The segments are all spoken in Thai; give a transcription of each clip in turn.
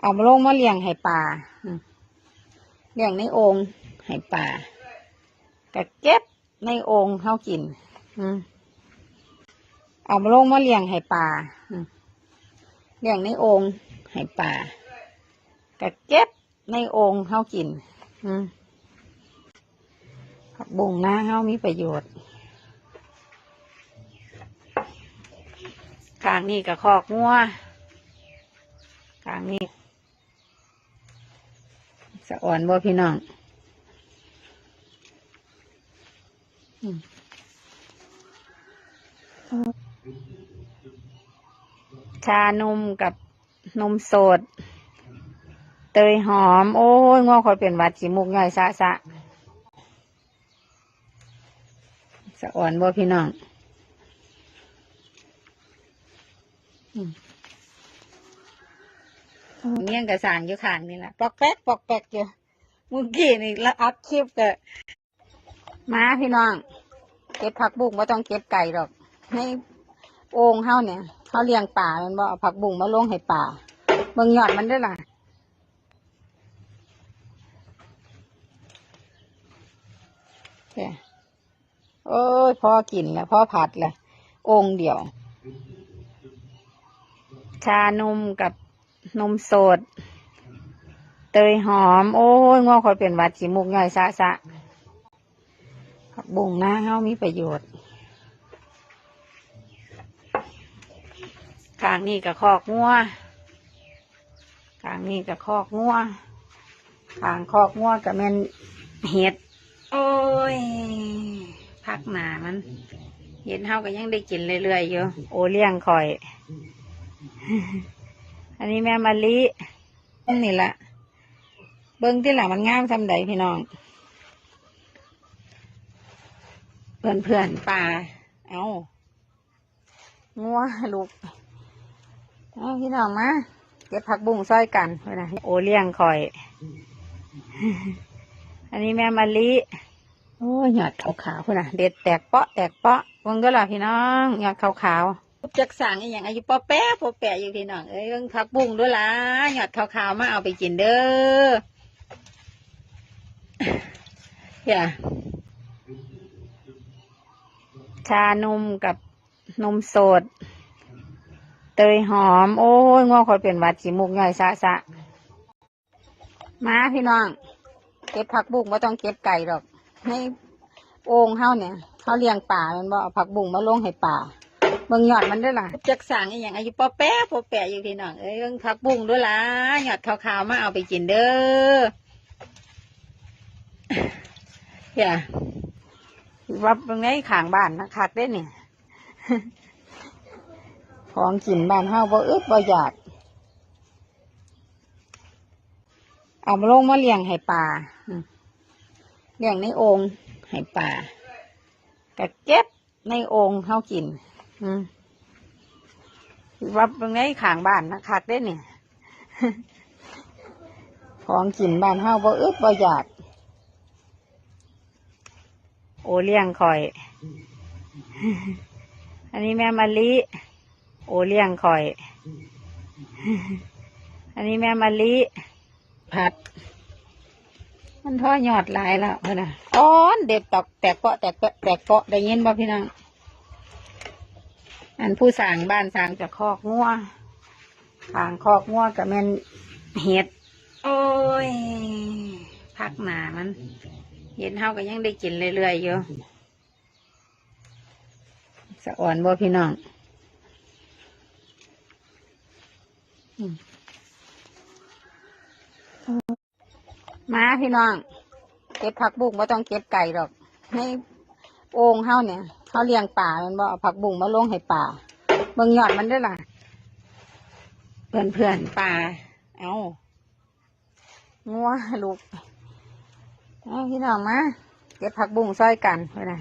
เอามาลงมาเลี้ยงให้ปลาเลี้ยงในโองให้ปลาก็เก็บในโองเขากินเอามาลงมาเลี้ยงให้ปลาเลี้ยงในโองให้ปลาก็เก็บในโองเขากินผักบุ้งนะเขามีประโยชน์ข้างนี้ก็คอกงัวข้างนี้ สะอ่อนบ่พี่น้องชานมกับนมสด เตยหอม โอ้ยง้อคอยเป็นวัดจีมุกย่อยซะซะสะอ่อนบ่พี่น้อง อืม เมี่ยกระสางอยู่ข้างนี่แหละปอกแป๊กปอกแป๊กอยู่เมื่อกี้นี่แล้วอัพคลิปก็มาพี่น้อง เก็บผักบุ้งไม่ต้องเก็บไก่หรอกให้โอ่งเฮาเนี่ยเขาเลี้ยงป่ามันบ่เอาผักบุ้งมาลงให้ป่าเบิ่งยอดมันได้อล่ะโอ้ยพ่อกินแล้วพ่อผัดแหละองค์เดียว ชานมกับ นมสด เตยหอม โอ้ยง้อคอยเป็นหวัดจีมุกย่อยซะซะผักบุ้งนะเฮามีประโยชน์ข้างนี้กับคอกงัวข้างนี้กับคอกงัวข้างคอกงัวกับแม่นเห็ด โอ้ยพักหนามัน เห็นเฮาก็ยังได้กินเรื่อยๆอยู่ โอเลี้ยงคอย อันนี้แม่มะลินี่ละเบิ้งที่หลังมันงามทำใดพี่น้อง เพื่อนเพื่อนป่า เอางัวลูกเอาพี่น้องมาเก็บผักบุ้งซอยกันเพื่อนะโอเลี้ยงคอย อันนี้แม่มะลิโอ้ยหยอดขาวๆพุ่นน่ะเด็ดแตกเปาะแตกเปาะวงก็หล่ะพี่น้องหยอดขาวๆ จักสั่งอหย่างอายุปอแปะปอแปะอยู่พี่น้องเอ้ยเบิ่งผักบุ้งด้วยล่ะหยอดขาวๆมาเอาไปกินเด้อเฮียชานมกับนมสด เตยหอม โอ้ยง้อคอยเป็นวัดจีมุกย่อยซะซะมาพี่น้อง เก็บผักบุ้งไม่ต้องเก็บไก่หรอก ให้โอ่งเฮาเนี่ยเขาเลี้ยงป่ามันบ่เอาผักบุ้งมาลงให้ป่า เบิ่งยอดมันด้วยล่ะจักสั่งอหย่างอายุปอแปะปอแปะอยู่พี่น้องเอ้ยเบิ่งผักบุ้งด้วยล่ะยอดขาวๆมาเอาไปกินเด้อเฮียว่าเป็นไงขางบ้านนะคักได้เนี่ยของกินบ้านเฮาบ่อึดบ่อยากเอามาลงมาเลี้ยงให้ปลาอืมเลี้ยงในโอ่งให้ปลาก็เก็บในโอ่งเขากิน อืมว่าเป็นไงขางบ้านนะคักได้เนี่ยของกินบ้านเฮาบ่อึดบ่อยาก โอเลี้ยงคอย อันนี้แม่มะลิ โอเลี้ยงคอย อันนี้แม่มะลิผัด มันท่อยอดหลายแล้วเพื่อนน่ะอ้อนเด็ดตอกแตกเปาะแตกเปาะแตกเปาะได้ยินบ่พี่น้อง อันผู้สร้างบ้านสร้างจากคอกงัวทางคอกงัวกับแม่นเห็ด โอ้ยพักหนามัน เห็นเฮาก็ยังได้กินเรื่อยๆอยู่สะอ่อนบ่พี่น้องอืมมาพี่น้อง เก็บผักบุ้งไม่ต้องเก็บไก่หรอก ให้โอ่งเฮาเนี่ย เขาเลี้ยงป่ามันบ่เอาผักบุ้งมาลงให้ป่าเบิ่งยอดมันด้วยล่ะ เพื่อนเพื่อนๆป่า เอางัวลูกเอาพี่น้องมาเก็บผักบุ้งซอยกันเพื่อนนะ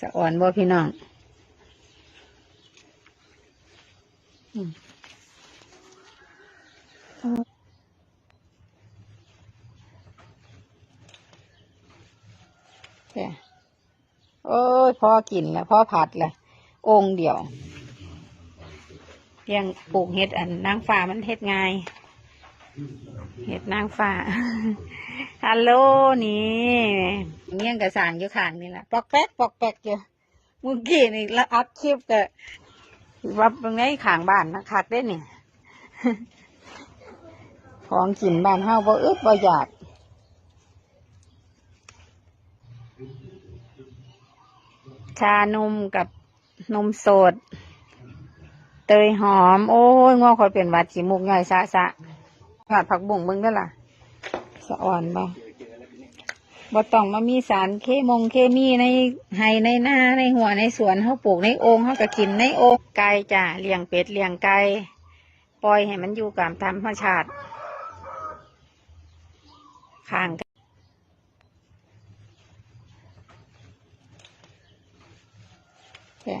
สะอ่อนบ่พี่น้องอืม แค่โอ้ย พ่อกินแล้วพ่อผัดเลยองเดียวเลี้ยงปลูกเห็ดอันนางฟ้ามันเห็ดง่ายเห็ดนางฟ้าฮัลโหลนี่เงี้ยงกระสางอยู่ข้างนี่แหละปอกแป๊กปอกแป๊กอยู่มื่อกี้นี่ละอัดคลิปก็วับตรงนี้ข้างบ้านนะคักได้เนี่ยของกินบ้านเฮาบ่อึดบ่อยาก ชานมกับนมสด เตยหอม โอ้ยง้อคอยเป็นวัดขีมุกย่อยซะซะผัดผักบุ้งมึงได้ล่ะ สะอ่อนบ่บ่ต้องมามีสารเคมงเคมีในไห้ในหน้าในหัวในสวนเขาปลูกในโอ่งเขาก็กินในโอ่งไก่จ้ะเลี้ยงเป็ดเลี้ยงไก่ปล่อยให้มันอยู่กับธรรมชาติข้างกัน จ้ะ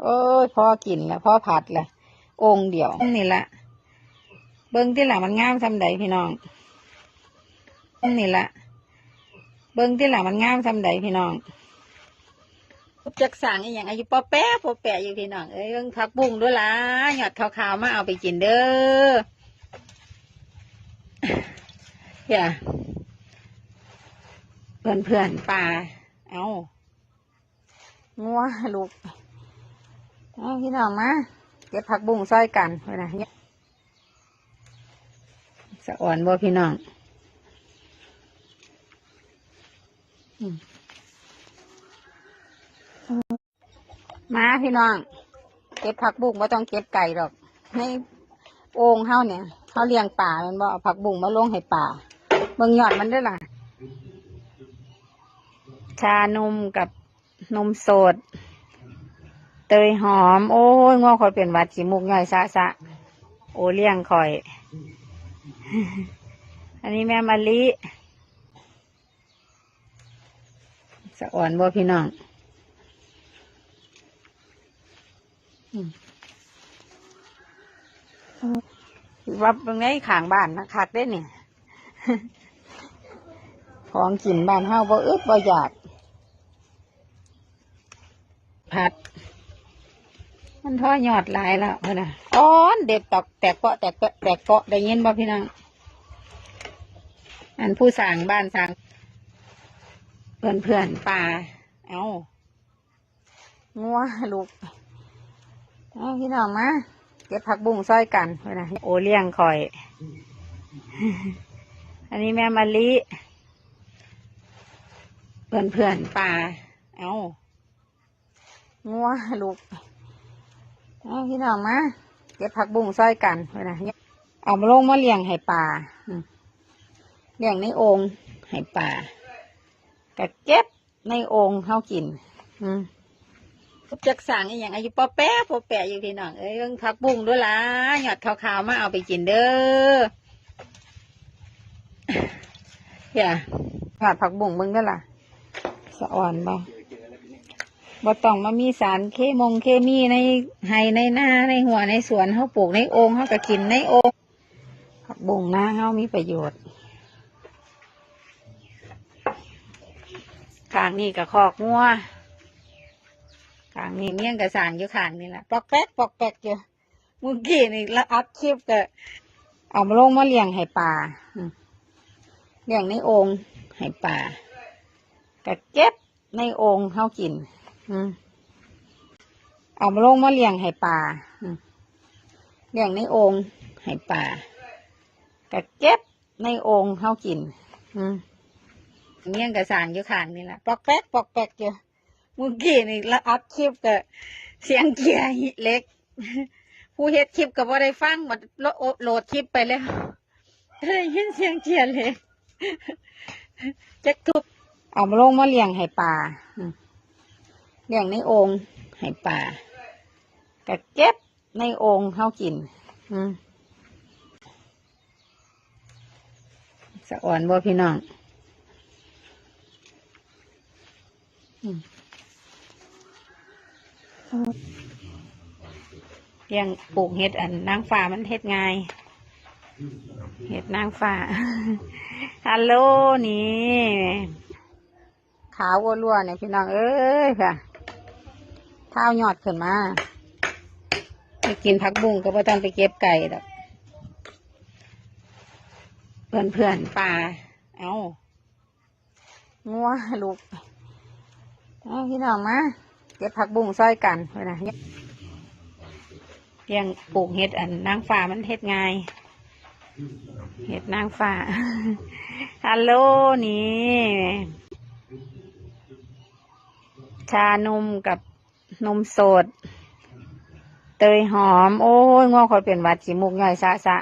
โอ้ยพอกินแล้วพอผัดแล้วโอ่งเดียวนี่ละเบิ้งที่หลังมันงามทำใดพี่น้องนี่ละเบิ้งที่หลังมันงามทำใดพี่น้องจักสั่งอหย่างอายุปอแปะปอแปะอยู่พี่น้องเอ้ยเบิ้งผักบุ้งด้วยล่ะหยอดขาวๆมาเอาไปกินเด้ออย่าเพื่อนเพื่อนๆป่าเอา งัวลูกเอาพี่น้องมาเก็บผักบุ้งซอยกันเวลาเนี่ยสะอ่อนบ่พี่น้องมาพี่น้อง เก็บผักบุ้งไม่ต้องเก็บไก่หรอกในโอ่งเฮาเนี่ยเขาเลี้ยงป่ามันบ่เอาผักบุ้งมาลงให้ป่าเบิ่งยอดมันด้วยล่ะ ชานมกับ นมสด เตยหอม โอ้ยง้อคอยเป็นวัดขีมุกย่อยซะซะโอเลี้ยงคอย อันนี้แม่มะลิสะอ่อนบ่พี่น้องวับตรงนี้ขางบ้านนะคักได้เนี่ย ของกินบ้านเฮาบ่อึดบ่อยาก ผัด มันทอยอดหลายแล้วเพื่อนะอ้อนเด็ดตอกแตกเปาะแตกเปาะแตกเปาะได้ยินบ่พี่น้องอันผู้สั่งบ้านสั่งเพื่อนเพื่อนป่าเอางัวลูกเอาพี่น้องมาเก็บผักบุ้งซอยกันเพื่อนะโอเลี้ยงคอย อันนี้แม่มะลิเพื่อนเพื่อนป่าเอา งัวลูกเอาพี่น้องมาเก็บผักบุ้งซอยกันเพื่อนะเอามาลงมาเลี้ยงให้ป่าเลี้ยงในโองให้ป่ากะเก็บในโองเฮากิน อืมจักสั่งอย่างอายุปอแปะปอแปะอยู่พี่น้องเอ้ยผักบุ้งด้วยล่ะหยอดขาวๆมาเอาไปกินเด้ออย่าผัดผักบุ้งมึงด้วยล่ะสะอ่อนบ่ บ่ต้องมามีสารเคมงเคมีในไห้ในหน้าในหัวในสวนเขาปลูกในโอ่งเขาก็กินในโอ่งผักบุ้งนะเขามีประโยชน์ข้างนี้ก็คอกงัวข้างนี้เมี่ยงกระสางอยู่ข้างนี่แหละปอกแป๊กปอกแป๊กอยู่มื่อกี้นี่ละอัดคลิปก็เอามาลงมาเลี้ยงให้ป่าเลี้ยงในโอ่งให้ป่าก็เก็บในโอ่งเฮากิน เอามาลงมาเลี้ยงให้ป่าเลี้ยงในโอ่งให้ป่าก็เก็บในโอ่งเฮากิน อืมเมี่ยกระสางอยู่ข้างนี่แหละปอกแป๊กปอกแป๊กอยู่มื่อกี้นี่ละอัดคลิปก็เสียงเกียร์เล็ก ผู้เฮ็ดคลิปก็บ่ได้ฟังหลดโหลดคลิปไปแล้วได้ยินเสียงเกียร์เล็กจักทุบเอามาลงมาเลี้ยงให้ป่าอื เลี้ยงในโองให้ป่าก็เก็บในโองเฮากิน อืมสะอ่อนบ่พี่น้องเลี้ยงปลูกเห็ดอันนางฟ้ามันเห็ดง่าย เห็ดนางฟ้า ฮัลโหลนี่ ขาววัวๆเนี่ยพี่น้อง เอ้ยค่ะ เท้ายอดขึ้นมาไปกินผักบุ้งก็บ่ต้องไปเก็บไก่ดอกเพื่อนเพื่อนป่า เอางัวลูกเอาพี่น้องมาเก็บผักบุ้งซอยกันเพื่อนะเลี้ยงปลูกเห็ดอันนางฟ้ามันเห็ดง่ายเห็ดนางฟ้า ฮัลโหลนี่ ชานมกับ นมสด เตยหอม โอ้ยง่วงคอยเป็นวัดสีมุกย่อยซะซะ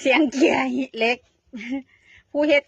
เสียงเกียร์เล็ก ผู้เฮ็ด